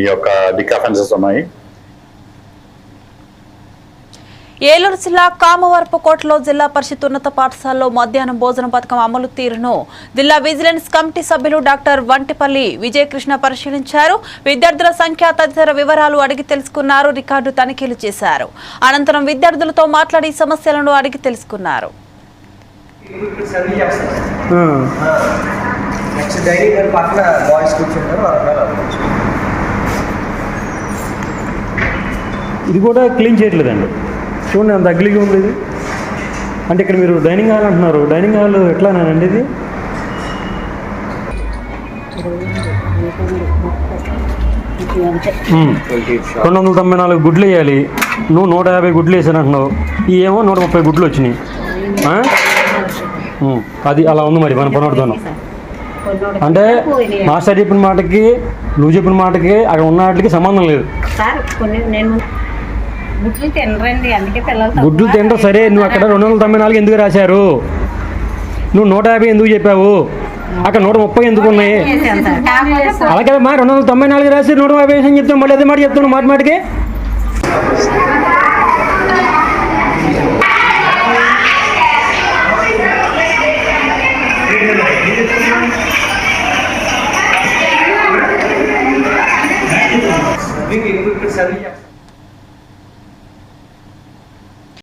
ఈ యొక్క Dick offences ఉన్నాయి. ఏలూరు జిల్లా కామవరపుకోటలో జిల్లా పరిషత్ ఉన్నత పాఠశాలలో మధ్యాహ్నం భోజన పథకం అమలు తీరును జిల్లా విజిలెన్స్ కమిటీ సభ్యులు డాక్టర్ వంటిపల్లి విజయకృష్ణ పరిశీలించారు. విద్యార్థుల సంఖ్య తదితర వివరాలు అడిగి తెలుసుకున్నారు. రికార్డు తనిఖీలు చేశారు. అనంతరం విద్యార్థులతో మాట్లాడి సమస్యలను అడిగి తెలుసుకున్నారు. నెక్స్ట్ పక్కన బాయ్స్ కూర్చుంటారు ఇది కూడా క్లీన్ చేయట్లేదండి. చూడండి అంత అగ్లీగా ఉంది ఇది. అంటే ఇక్కడ మీరు డైనింగ్ హాల్ అంటున్నారు. డైనింగ్ హాల్ ఎట్లానండి ఇది. రెండు వందల తొంభై నాలుగు గుడ్లు వేయాలి. నువ్వు నూట యాభై గుడ్లు వేసాను అంటున్నావు ఏమో నూట ముప్పై గుడ్లు వచ్చినాయి. అది అలా ఉంది మరి మన పనోడుతోను అంటే మాస్టర్ చెప్పిన మాటకి నువ్వు చెప్పిన మాటకి అక్కడ ఉన్న వాటికి సంబంధం లేదు. గుడ్లు తినరండి తినరు సరే నువ్వు అక్కడ రెండు వందల తొంభై నాలుగు ఎందుకు రాశారు? నువ్వు నూట యాభై ఎందుకు చెప్పావు? అక్కడ నూట ముప్పై ఎందుకు ఉన్నాయి? అలాగే మా రెండు వందల తొంభై నాలుగు రాసి నూట యాభై చెప్తాం చెప్తాను మళ్ళీ అదే మాట చెప్తాను మాట మాటికి? మీకు ఇప్పుడు